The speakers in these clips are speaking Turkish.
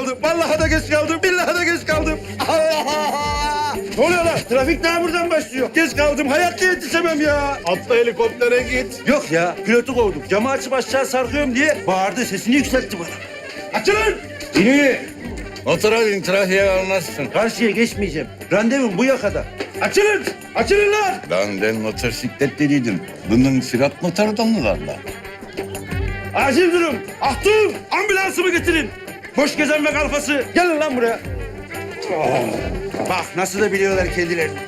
kaldım. Vallahi da geç kaldım. Billahi da geç kaldım. Allah! Ne oluyor lan? Trafik daha buradan başlıyor. Geç kaldım. Hayatta yetişemem ya. Atla helikoptere git. Yok ya. Pilotu kovdum. Camı açıp aşağı sarkıyorum diye bağırdı. Sesini yükseltti bana. Açılın! İni. Motora bin trafiğe almazsın. Karşıya geçmeyeceğim. Randevum bu yakada. Açılın! Açılın lan! Ben motosiklet dediydim. Bunun sürat motoru mı var lan? Acil durum. Ahtum! Ambulansımı getirin. Boş gezen ve kalfası. Gelin lan buraya. Oh, Bak nasıl da biliyorlar kendilerini.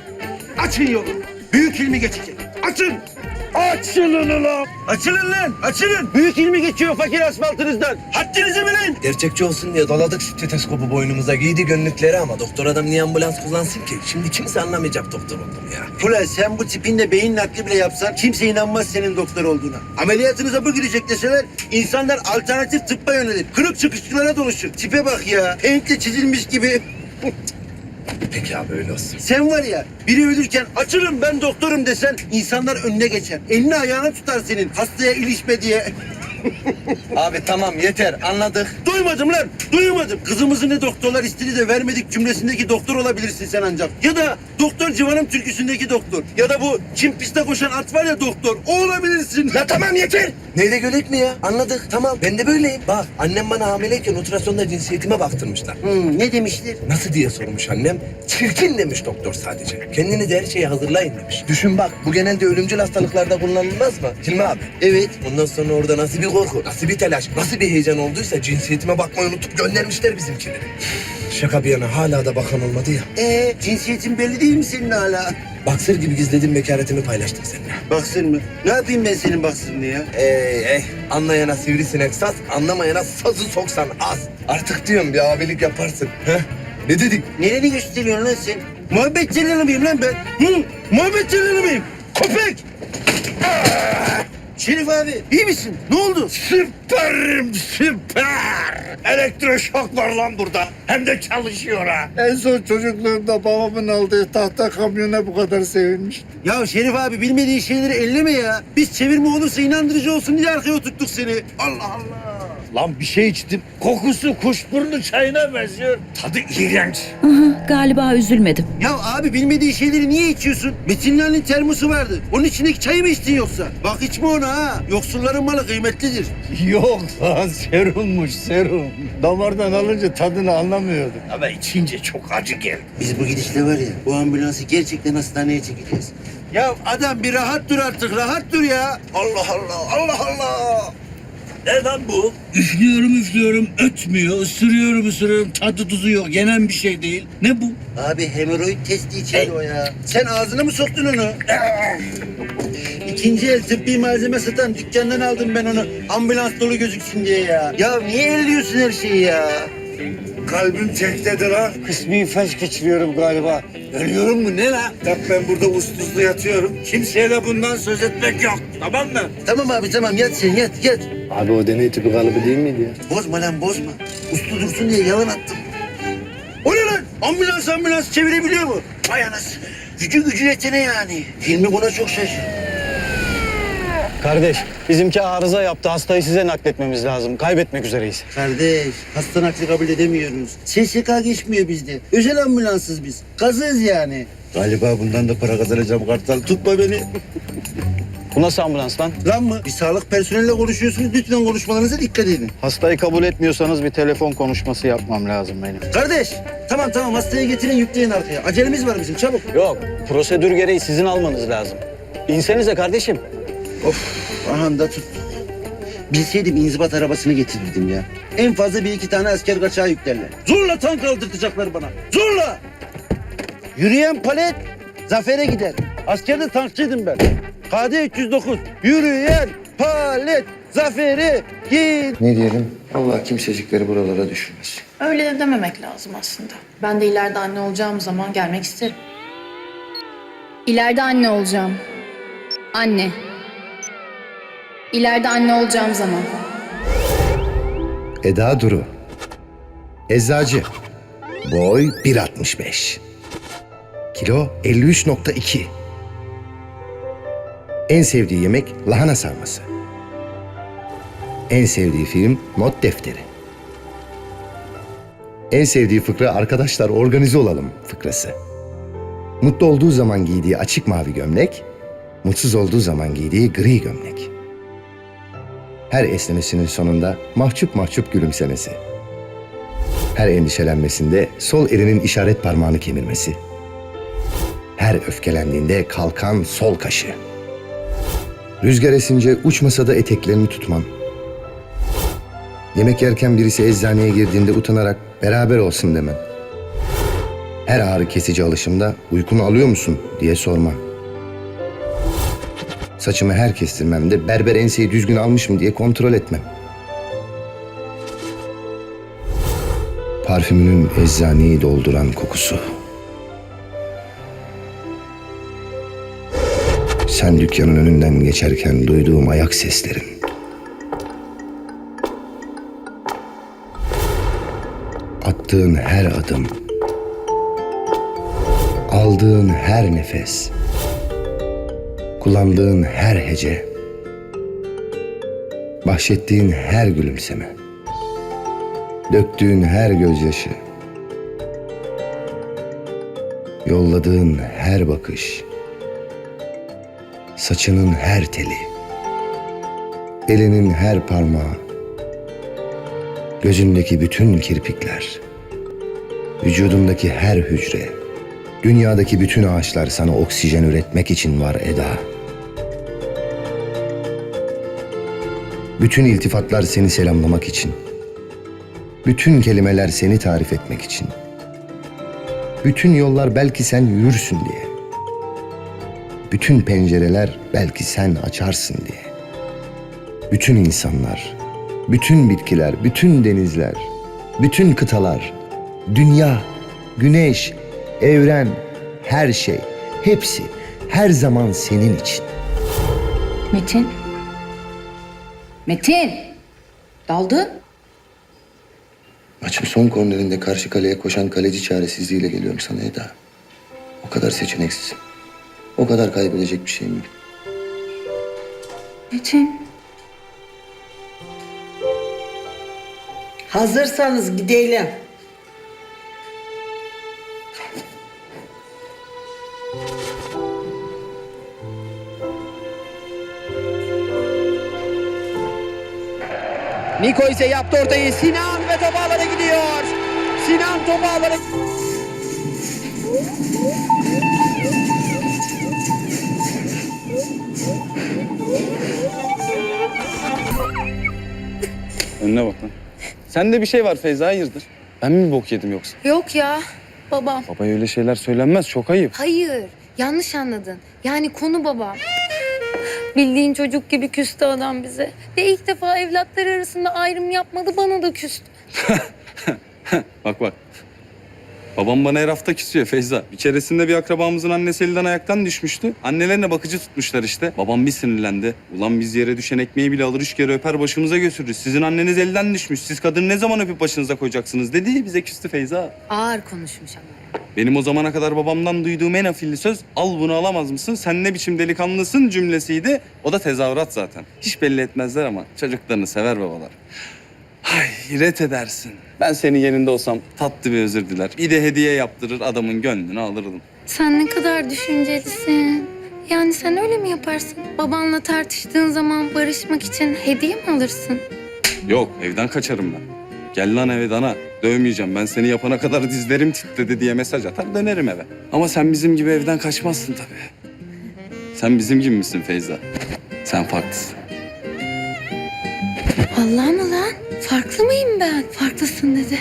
Açın yolu. Büyük ilmi geçecek. Açın. Açılın ulan. Açılın lan. Açılın. Büyük ilmi geçiyor fakir asfaltınızdan. Haddinizi bilin. Gerçekçi olsun diye doladık stetoskopu boynumuza giydi gönlükleri ama doktor adam niye ambulans kullansın ki? Şimdi kimse anlamayacak doktor oldum ya. Ulan sen bu tipinle beyin nakli bile yapsan kimse inanmaz senin doktor olduğuna. Ameliyatınıza bu girecek deseler insanlar alternatif tıbba yönelir. Kırık çıkışçılara dönüşür. Tipe bak ya. Paint'le çizilmiş gibi. Peki abi öyle olsun. Sen var ya biri ölürken açılın ben doktorum desen insanlar önüne geçer. Elini ayağına tutar senin hastaya ilişme diye. Abi tamam yeter anladık. Duymadım lan duymadım. Kızımızı ne doktorlar istedi de vermedik cümlesindeki doktor olabilirsin sen ancak. Ya da doktor civanım türküsündeki doktor. Ya da bu Çin piste koşan at var ya doktor o olabilirsin. Ya tamam yeter. Neyle gölek mi ya? Anladık tamam ben de böyleyim. Bak annem bana hamileyken ultrasonda cinsiyetime baktırmışlar. Hmm, ne demişler? Nasıl diye sormuş annem. Çirkin demiş doktor sadece. Kendinizi her şeye hazırlayın demiş. Düşün bak bu genelde ölümcül hastalıklarda kullanılmaz mı? Hilmi abi. Evet. Ondan sonra orada nasıl bir korku, nasıl bir telaş, nasıl bir heyecan olduysa cinsiyetime bakmayı unutup göndermişler bizimkileri. Şaka bir yana hala da bakan olmadı ya. Ee, cinsiyetin belli değil mi senin hala? Baksır gibi gizledim bekaretimi paylaştım seninle. Baksın mı? Ne yapayım ben senin baksın ya? Ey ey anlayana sivrisinek saz, anlamayana sazı soksan az. Artık diyorum bir abilik yaparsın. Heh? Ne dedik? Nereni gösteriyorsun lan sen? Muhabbet celalı mıyım lan ben? Hı? Muhabbet celalı mıyım? Köpek! Şerif abi iyi misin? Ne oldu? Süperim süper. Elektroşok var lan burada. Hem de çalışıyor ha. En son çocukluğumda babamın aldığı tahta kamyona bu kadar sevinmiştim. Ya Şerif abi bilmediğin şeyleri elleme ya. Biz çevirme olursa inandırıcı olsun diye arkaya oturttuk seni. Allah Allah. Lan bir şey içtim. Kokusu kuşburnu çayına benziyor. Tadı iğrenç. Aha, galiba üzülmedim. Ya abi bilmediğin şeyleri niye içiyorsun? Metinler'in termosu vardı. Onun içindeki çayı mı içtin yoksa? Bak içme onu ha. Yoksulların malı kıymetlidir. Yok lan serummuş serum. Damardan alınca tadını anlamıyordum. Ama içince çok acı geldi. Biz bu gidişle var ya bu ambulansı gerçekten hastaneye çekeceğiz. Ya adam bir rahat dur artık rahat dur ya. Allah Allah Allah Allah. Ne lan bu? Üflüyorum üflüyorum ötmüyor. Isırıyorum ısırıyorum tadı tuzu yok. Yenen bir şey değil. Ne bu? Abi hemoroid testi içeri o ya. Sen ağzına mı soktun onu? İkinci el tıbbi malzeme satan dükkandan aldım ben onu. Ambulans dolu gözüksün diye ya. Ya niye elliyorsun her şeyi ya? Kalbim tektedir ha. Kısmi felç geçiriyorum galiba. Ölüyorum mu ne lan? Bak ben burada uslu uslu yatıyorum. Kimseye de bundan söz etmek yok. Tamam mı? Tamam abi tamam yat sen yat yat. Abi o deney tüpü kalıbı değil miydi ya? Bozma lan bozma. Uslu dursun diye yalan attım. O ne lan? Ambulans ambulans çevirebiliyor mu? Vay anasını. Gücü gücü yetene yani. Hilmi buna çok şaşırdı. Kardeş, bizimki arıza yaptı. Hastayı size nakletmemiz lazım. Kaybetmek üzereyiz. Kardeş, hasta nakli kabul edemiyoruz. SSK geçmiyor bizde. Özel ambulansız biz. Kazığız yani. Galiba bundan da para kazanacağım Kartal. Tutma beni. Bu nasıl ambulans lan? Lan mı? Bir sağlık personeliyle konuşuyorsunuz. Lütfen konuşmalarınıza dikkat edin. Hastayı kabul etmiyorsanız bir telefon konuşması yapmam lazım benim. Kardeş, tamam tamam hastayı getirin yükleyin arkaya. Acelemiz var bizim çabuk. Yok, prosedür gereği sizin almanız lazım. İnsenize kardeşim. Of, aha da tuttuk. Bilseydim inzibat arabasını getirirdim ya. En fazla bir iki tane asker kaçağı yüklerler. Zorla tank aldırtacaklar bana. Zorla! Yürüyen palet zafere gider. Askerde tankçıydım ben. KD 309. Yürüyen palet zafere git. Ne diyelim? Allah kimsecikleri buralara düşürmesin. Öyle de dememek lazım aslında. Ben de ileride anne olacağım zaman gelmek isterim. İleride anne olacağım. Anne. İleride anne olacağım zaman. Eda Duru. Eczacı. Boy 1.65. Kilo 53.2. En sevdiği yemek lahana sarması. En sevdiği film Not Defteri. En sevdiği fıkra arkadaşlar organize olalım fıkrası. Mutlu olduğu zaman giydiği açık mavi gömlek, mutsuz olduğu zaman giydiği gri gömlek. Her esnemesinin sonunda mahcup mahcup gülümsemesi. Her endişelenmesinde sol elinin işaret parmağını kemirmesi. Her öfkelendiğinde kalkan sol kaşı. Rüzgar esince uçmasa da eteklerini tutman. Yemek yerken birisi eczaneye girdiğinde utanarak beraber olsun demen. Her ağrı kesici alışımda uykunu alıyor musun diye sorman. Saçımı her kestirmemde berber enseyi düzgün almış mı diye kontrol etmem. Parfümünün eczaneyi dolduran kokusu. Sen dükkanın önünden geçerken duyduğum ayak seslerin. Attığın her adım. Aldığın her nefes. Kullandığın her hece. Bahşettiğin her gülümseme. Döktüğün her gözyaşı. Yolladığın her bakış. Saçının her teli. Elinin her parmağı. Gözündeki bütün kirpikler. Vücudundaki her hücre. Dünyadaki bütün ağaçlar sana oksijen üretmek için var Eda. Bütün iltifatlar seni selamlamak için. Bütün kelimeler seni tarif etmek için. Bütün yollar belki sen yürürsün diye. Bütün pencereler belki sen açarsın diye. Bütün insanlar, bütün bitkiler, bütün denizler, bütün kıtalar, dünya, güneş, evren, her şey, hepsi her zaman senin için. Metin. Metin. Daldın. Maçın son kornerinde karşı kaleye koşan kaleci çaresizliğiyle geliyorum sana Eda. O kadar seçeneksizim. O kadar kaybedecek bir şeyim yok. Metin. Hazırsanız gidelim. Niko ise yaptı ortayı. Sinan ve top ağlara gidiyor. Sinan top ağlara... Önüne bak lan. Sende bir şey var Feyza hayırdır? Ben mi bok yedim yoksa? Yok ya. Babam. Babaya öyle şeyler söylenmez çok ayıp. Hayır. Yanlış anladın. Yani konu babam. Bildiğin çocuk gibi küstü adam bize. Ve ilk defa evlatlar arasında ayrım yapmadı bana da küstü. Bak bak. Babam bana her hafta küsüyor Feyza. Bir keresinde bir akrabamızın annesi elden ayaktan düşmüştü. Annelerine bakıcı tutmuşlar işte. Babam bir sinirlendi. Ulan biz yere düşen ekmeği bile alır üç kere öper başımıza götürürüz. Sizin anneniz elden düşmüş. Siz kadını ne zaman öpüp başınıza koyacaksınız dedi. Bize küstü Feyza. Ağır konuşmuş ama. Benim o zamana kadar babamdan duyduğum en afilli söz al bunu alamaz mısın? Sen ne biçim delikanlısın cümlesiydi. O da tezahürat zaten. Hiç belli etmezler ama çocuklarını sever babalar. Hayret edersin. Ben senin yerinde olsam tatlı bir özür diler. Bir de hediye yaptırır adamın gönlünü alırdım. Sen ne kadar düşüncelisin. Yani sen öyle mi yaparsın? Babanla tartıştığın zaman barışmak için hediye mi alırsın? Yok evden kaçarım ben. Gel lan eve dana. Dövmeyeceğim. Ben seni yapana kadar dizlerim titredi diye mesaj atar dönerim eve. Ama sen bizim gibi evden kaçmazsın tabii. Sen bizim gibi misin Feyza? Sen farklısın. Allah mı lan? Farklı mıyım ben? Farklısın dedi.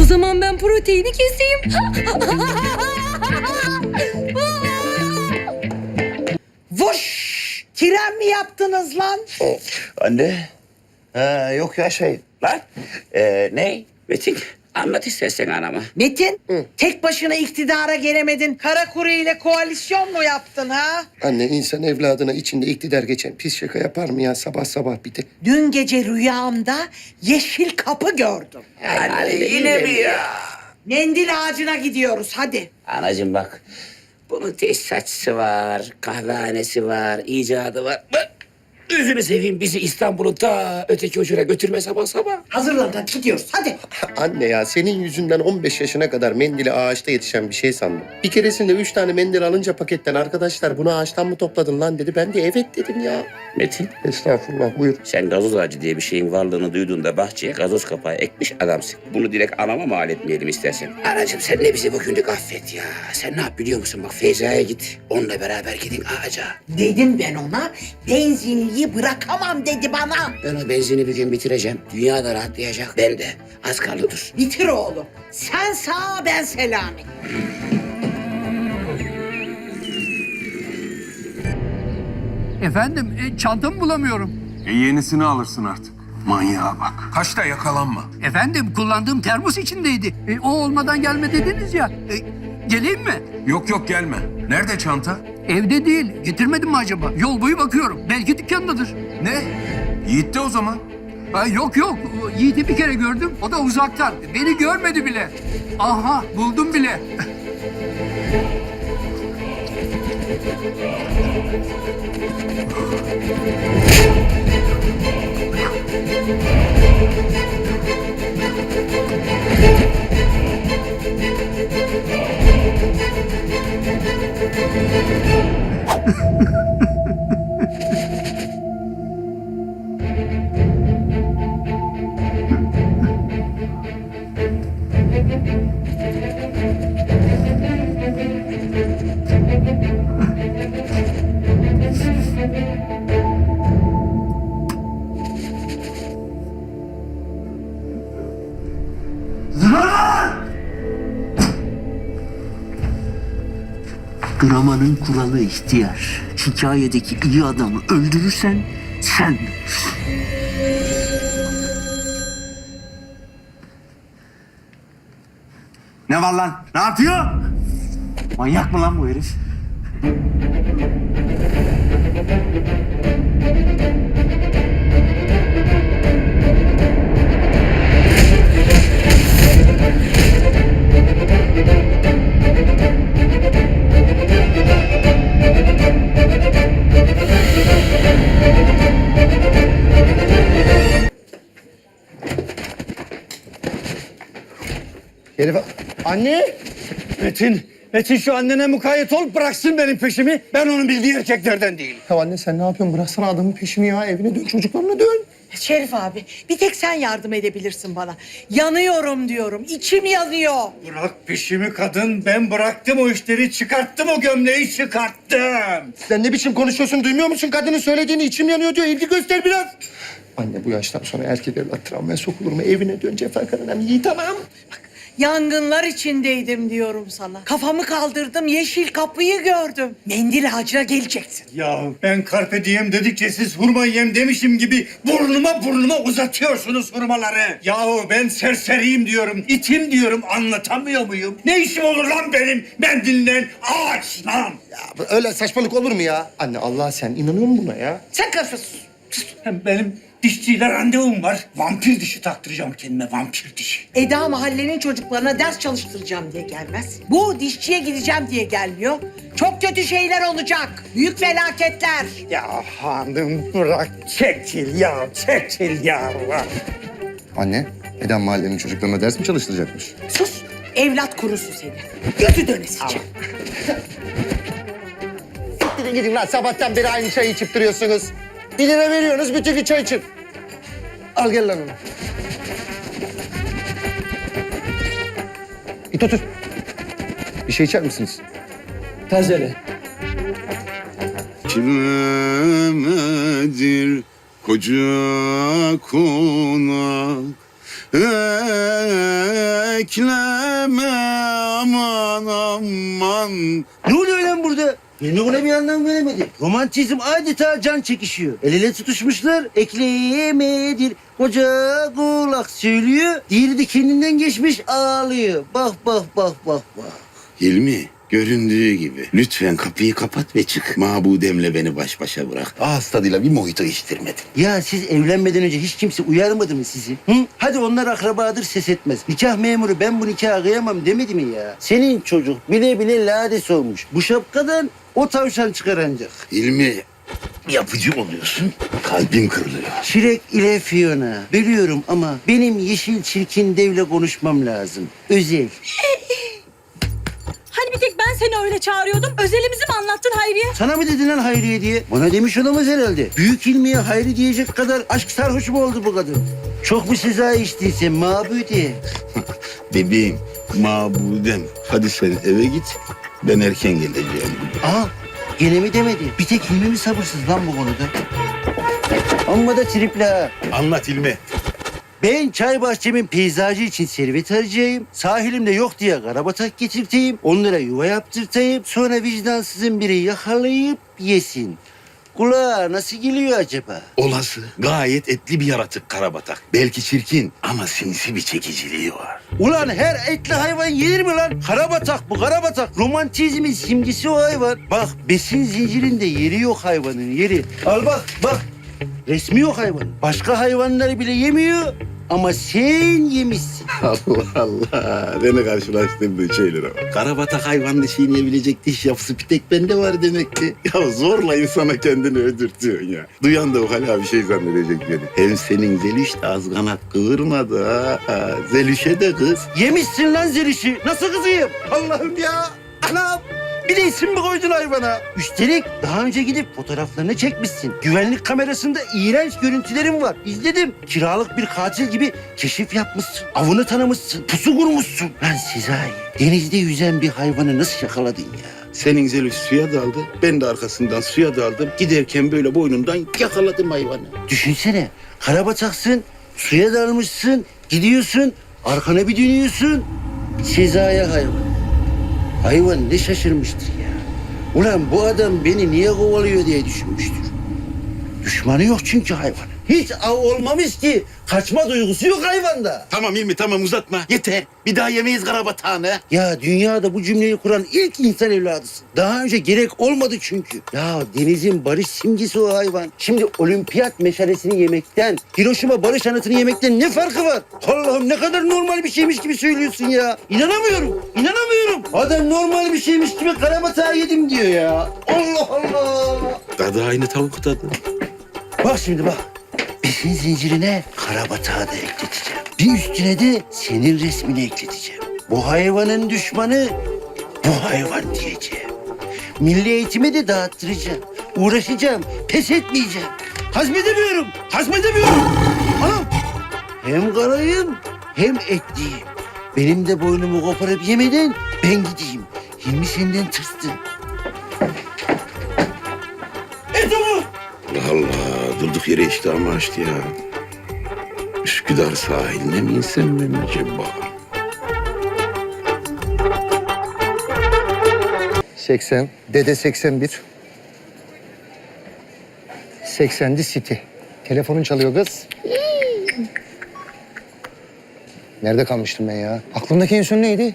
o zaman ben proteini keseyim. Vuş! Tren mi yaptınız lan? Anne. Ha, yok ya şey. Lan. Ee, ne? Metin anlat istersen anama. Metin, tek başına iktidara gelemedin. Kara kuru ile koalisyon mu yaptın ha? Anne insan evladına içinde iktidar geçen pis şaka yapar mı ya sabah sabah bir de? Dün gece rüyamda yeşil kapı gördüm. Anne yine mi ya? Mendil ağacına gidiyoruz hadi. Anacığım bak. Bunun tesisatçısı var, kahvehanesi var, icadı var. Bak, Gözünü seveyim bizi İstanbul'un ta öteki ucuna götürme sabah sabah. Hazırlan hadi gidiyoruz hadi. Anne ya senin yüzünden 15 yaşına kadar mendili ağaçta yetişen bir şey sandım. Bir keresinde 3 tane mendil alınca paketten arkadaşlar bunu ağaçtan mı topladın lan dedi. Ben de evet dedim ya. Metin, Estağfurullah buyur. sen gazoz ağacı diye bir şeyin varlığını duyduğunda bahçeye gazoz kapağı ekmiş adamsın. Bunu direkt anama mal etmeyelim istersen. Anacığım sen de bizi bugünlük affet ya. Sen ne yap biliyor musun? Bak Feyza'ya git. Onunla beraber gidin ağaca. Dedim ben ona benzinliği bırakamam dedi bana. Ben o benzini bir gün bitireceğim. Dünya da rahatlayacak. Ben de. Az kaldı dur. Bitir oğlum. Sen sağ ben selami. Efendim e, çantamı bulamıyorum. E yenisini alırsın artık. Manyağa bak. Kaçta yakalanma. Efendim kullandığım termos içindeydi. E, o olmadan gelme dediniz ya. E, geleyim mi? Yok yok gelme. Nerede çanta? Evde değil. Getirmedim mi acaba? Yol boyu bakıyorum. Belki dükkandadır. Ne? Yiğit'te o zaman. Ha, yok yok. Yiğit'i bir kere gördüm. O da uzaktan. Beni görmedi bile. Aha buldum bile. Ha ha ha. Kuralı ihtiyar. Hikayedeki iyi adamı öldürürsen sen Ne var lan? Ne yapıyor? Manyak mı lan bu herif? Şerif anne. Metin, Metin şu annene mukayyet ol bıraksın benim peşimi. Ben onun bildiği erkeklerden değilim. Ya anne sen ne yapıyorsun? Bıraksana adamın peşini ya. Evine dön çocuklarına dön. Şerif abi bir tek sen yardım edebilirsin bana. Yanıyorum diyorum. içim yanıyor. Bırak peşimi kadın. Ben bıraktım o işleri. Çıkarttım o gömleği çıkarttım. Sen ne biçim konuşuyorsun? Duymuyor musun? Kadının söylediğini içim yanıyor diyor. İlgi göster biraz. Anne bu yaştan sonra erkek evlat travmaya sokulur mu? Evine dön Cefaker Hanım. İyi tamam. Yangınlar içindeydim diyorum sana. Kafamı kaldırdım yeşil kapıyı gördüm. Mendil ağacına geleceksin. Ya ben karpe diem dedikçe siz hurma yem demişim gibi burnuma burnuma uzatıyorsunuz hurmaları. Yahu ben serseriyim diyorum, itim diyorum anlatamıyor muyum? Ne işim olur lan benim mendilinden ağaçla? Ya öyle saçmalık olur mu ya? Anne Allah sen inanıyor musun buna ya? Sen karışma. Hem benim dişçiyle randevum var. Vampir dişi taktıracağım kendime vampir dişi. Eda mahallenin çocuklarına ders çalıştıracağım diye gelmez. Bu dişçiye gideceğim diye gelmiyor. Çok kötü şeyler olacak. Büyük felaketler. Ya hanım bırak çekil ya çekil ya. Anne, Eden mahallenin çocuklarına ders mi çalıştıracakmış? Sus. Evlat kurusu seni. Gözü dönesice. Gidin gidin lan sabahtan beri aynı çayı içip duruyorsunuz. Bir lira veriyorsunuz bütün gün çay için. Al gel lan onu. Git otur. Bir şey içer misiniz? Tazele. Kimedir koca konak Ekleme aman aman Filmi buna bir anlam veremedi. Romantizm adeta can çekişiyor. El ele tutuşmuşlar. Ekleyemedir. Koca kulak söylüyor. Diğeri de kendinden geçmiş ağlıyor. Bak bak bak bak bak. Hilmi Göründüğü gibi. Lütfen kapıyı kapat ve çık. Mabudemle beni baş başa bırak. Ağız tadıyla bir mojito içtirmedin. Ya siz evlenmeden önce hiç kimse uyarmadı mı sizi? Hı? Hadi onlar akrabadır ses etmez. Nikah memuru ben bu nikahı kıyamam demedi mi ya? Senin çocuk bile bile lades olmuş. Bu şapkadan o tavşan çıkar ancak. İlmi yapıcı oluyorsun. Kalbim kırılıyor. Şirek ile Fiona. Biliyorum ama benim yeşil çirkin devle konuşmam lazım. Özel. Hani bir tek ben seni öyle çağırıyordum. Özelimizi mi anlattın Hayriye? Sana mı dedin lan Hayriye diye? Bana demiş olamaz herhalde. Büyük ilmiye Hayri diyecek kadar aşk sarhoşu mu oldu bu kadın? Çok mu size içtiyse mabudi? Bebeğim, mabudem. Hadi sen eve git. Ben erken geleceğim. Aa gene mi demedi? Bir tek Hilmi mi sabırsız lan bu konuda? Amma da tripli ha. Anlat İlmi. Ben çay bahçemin peyzajı için servet harcayayım. Sahilimde yok diye karabatak getirteyim. Onlara yuva yaptırtayım. Sonra vicdansızın biri yakalayıp yesin. Kulağa nasıl geliyor acaba? Olası, gayet etli bir yaratık karabatak. Belki çirkin ama sinsi bir çekiciliği var. Ulan her etli hayvan yenir mi lan? Karabatak bu karabatak. Romantizmin simgesi o hayvan. Bak besin zincirinde yeri yok hayvanın yeri. Al bak bak. Resmi yok hayvan. Başka hayvanları bile yemiyor. Ama sen yemişsin. Allah Allah. Beni karşılaştırdığın şeylere bak. Karabatak hayvanını çiğneyebilecek diş yapısı bir tek bende var demek ki. Ya zorla insana kendini öldürtüyorsun ya. Duyan da o hala bir şey zannedecek beni. Hem senin Zeliş de az kanat kıvırmadı ha. Zeliş'e de kız. Yemişsin lan zelişi. Nasıl kızıyım? Allah'ım ya. Anam. Bir de isim mi koydun hayvana? Üstelik daha önce gidip fotoğraflarını çekmişsin. Güvenlik kamerasında iğrenç görüntülerim var. İzledim. Kiralık bir katil gibi keşif yapmışsın. Avını tanımışsın. Pusu kurmuşsun. Lan Sezai, denizde yüzen bir hayvanı nasıl yakaladın ya? Senin Zeliş suya daldı. Ben de arkasından suya daldım. Giderken böyle boynundan yakaladım hayvanı. Düşünsene. Karabataksın, suya dalmışsın, gidiyorsun, arkana bir dönüyorsun. Sezai hayvan. Hayvan ne şaşırmıştır ya. Ulan bu adam beni niye kovalıyor diye düşünmüştür. Düşmanı yok çünkü hayvanın. Hiç av olmamış ki. Kaçma duygusu yok hayvanda. Tamam İlmi tamam uzatma. Yeter. Bir daha yemeyiz karabatağını. Ya dünyada bu cümleyi kuran ilk insan evladısın. Daha önce gerek olmadı çünkü. Ya denizin barış simgesi o hayvan. Şimdi olimpiyat meşalesini yemekten, Hiroşima barış anıtını yemekten ne farkı var? Allah'ım ne kadar normal bir şeymiş gibi söylüyorsun ya. İnanamıyorum, inanamıyorum. Adam normal bir şeymiş gibi karabatağı yedim diyor ya. Allah Allah. Tadı aynı tavuk tadı. Bak şimdi bak. Besin zincirine karabatağı da ekleteceğim. Bir üstüne de senin resmini ekleteceğim. Bu hayvanın düşmanı bu hayvan diyeceğim. Milli eğitimi de dağıttıracağım. Uğraşacağım, pes etmeyeceğim. Hazmedemiyorum, hazmedemiyorum. Anam, hem karayım hem etliyim. Benim de boynumu koparıp yemeden ben gideyim. Hilmi senden tırstı. Durduk yere iştahımı açtı ya. Üsküdar sahiline mi insem ben acaba? 80, Dede 81. 80'di City. Telefonun çalıyor kız. Nerede kalmıştım ben ya? Aklımdaki en son neydi?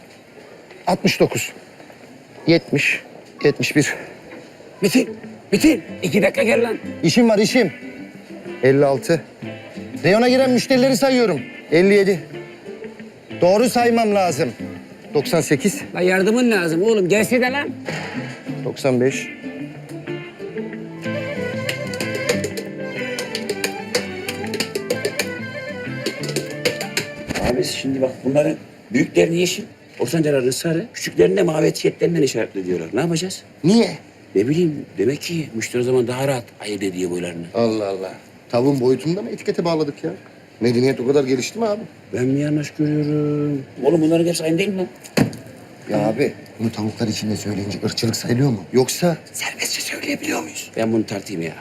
69. 70. 71. Metin, Metin iki dakika gel lan. İşim var işim. 56. Reyona giren müşterileri sayıyorum. 57. Doğru saymam lazım. 98. La yardımın lazım oğlum gelsene lan. 95. Abi şimdi bak bunların büyüklerini yeşil, ortancalarını sarı, küçüklerini de mavi etiketlerinden işaretliyorlar. Ne yapacağız? Niye? Ne bileyim demek ki müşteri o zaman daha rahat ayırt ediyor boylarını. Allah Allah. Tavuğun boyutunda mı etikete bağladık ya? Medeniyet o kadar gelişti mi abi? Ben mi yanlış görüyorum? Oğlum bunların hepsi aynı değil mi? Ya abi bunu tavuklar içinde söyleyince ırkçılık sayılıyor mu? Yoksa Serbestçe söyleyebiliyor muyuz? Ben bunu tartayım ya.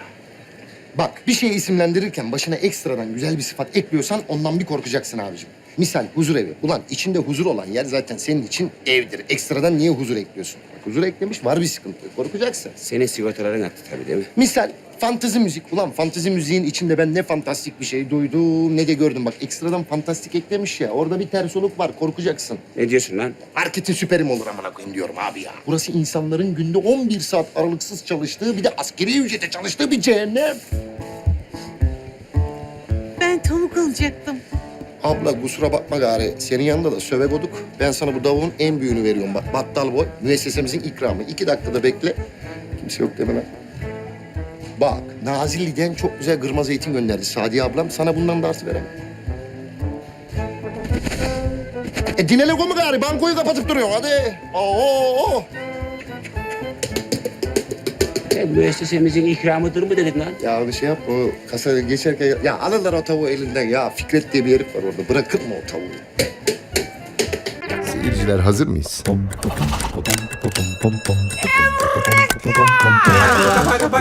bak bir şeyi isimlendirirken başına ekstradan güzel bir sıfat ekliyorsan ondan bir korkacaksın abicim. Misal huzur evi. Ulan içinde huzur olan yer zaten senin için evdir. Ekstradan niye huzur ekliyorsun? Bak, huzur eklemiş var bir sıkıntı. Korkacaksın. Senin sigortaların attı tabii değil mi? Misal fantezi müzik. Ulan fantezi müziğin içinde ben ne fantastik bir şey duydum ne de gördüm. Bak ekstradan fantastik eklemiş ya. Orada bir ters oluk var korkacaksın. Ne diyorsun lan? Marketin süperim olur amına koyayım diyorum abi ya. Burası insanların günde 11 saat aralıksız çalıştığı bir de askeri ücrete çalıştığı bir cehennem. Ben tavuk alacaktım. Abla kusura bakma gari. Senin yanında da söve goduk. Ben sana bu davulun en büyüğünü veriyorum bak. Battal boy. Müessesemizin ikramı. İki dakikada bekle. Kimse yok deme lan. Bak Nazilli'den çok güzel kırmızı zeytin gönderdi Sadiye ablam. Sana bundan da artı veremem. E dinele komu gari. Bankoyu kapatıp duruyorsun hadi. Oo. Sen müessesemizin ikramıdır mı dedin lan? Ya bir şey yap o kasa geçerken ya alırlar o tavuğu elinden ya Fikret diye bir herif var orada bırakır mı o tavuğu? Seyirciler hazır mıyız? Yeah!